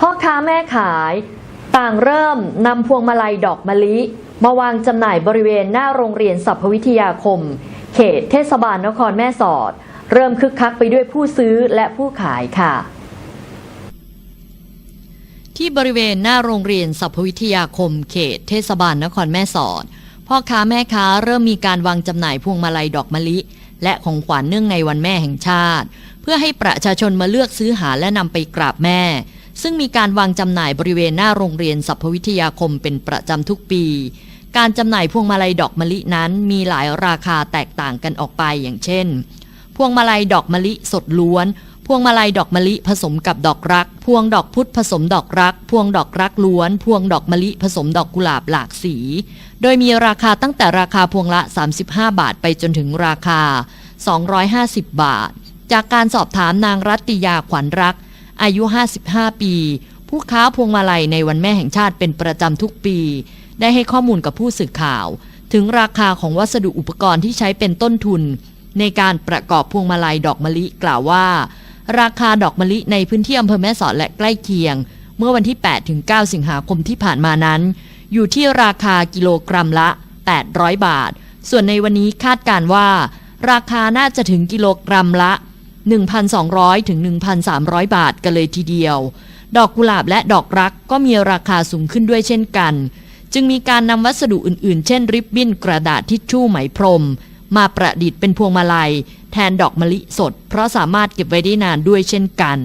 พ่อค้าแม่ขาย ต่างเริ่มนำพวงมาลัยดอกมะลิ มาวางจำหน่ายบริเวณหน้าโรงเรียนสัพพวิทยาคม เขตเทศบาลนครแม่สอด เริ่มคึกคักไปด้วยผู้ซื้อและผู้ขายค่ะที่บริเวณหน้าโรงเรียนสัพพวิทยาคมเขตเทศบาลนครแม่สอด พ่อค้าแม่ค้าเริ่มมีการวางจำหน่ายพวงมาลัยดอกมะลิ และของขวัญเนื่องในวันแม่แห่งชาติ เพื่อให้ประชาชนมาเลือกซื้อหาและนำไปกราบแม่ ซึ่งมีการวางจำหน่ายบริเวณหน้าโรงเรียนสัพพวิทยาคมเป็นประจำทุกปี การจำหน่ายพวงมาลัยดอกมะลินั้นมีหลายราคาแตกต่างกันออกไปอย่างเช่น พวงมาลัยดอกมะลิสดล้วน พวงมาลัยดอกมะลิผสมกับดอกรัก พวงดอกพุธผสมดอกรัก พวงดอกรักล้วน พวงดอกมะลิผสมดอกกุหลาบหลากสี โดยมีราคาตั้งแต่ราคาพวงละ 35 บาทไปจนถึงราคา 250 บาท จากการสอบถามนางรัตติยาขวัญรัก อายุ 55 ปี ผู้ค้าพวงมาลัยในวันแม่แห่งชาติเป็นประจำทุกปี ได้ให้ข้อมูลกับผู้สื่อข่าว ถึงราคาของวัสดุอุปกรณ์ที่ใช้เป็นต้นทุน ในการประกอบพวงมาลัยดอกมะลิกล่าวว่า ราคาดอกมะลิในพื้นที่อำเภอแม่สอดและใกล้เคียง เมื่อวันที่ 8 ถึง 9 สิงหาคมที่ผ่านมานั้น อยู่ที่ราคากิโลกรัมละ 800 บาท ส่วนในวันนี้คาดการว่า ราคาน่าจะถึงกิโลกรัมละ 1,200 ถึง 1,300 บาทกันเลยทีเดียว ดอกกุหลาบและดอกรักก็มีราคาสูงขึ้นด้วยเช่นกัน จึงมีการนำวัสดุอื่นๆ เช่น ริบบิ้นกระดาษทิชชู่ไหมพรม มาประดิษฐ์เป็นพวงมาลัย แทนดอกมะลิสด เพราะสามารถเก็บไว้ได้นานด้วยเช่นกัน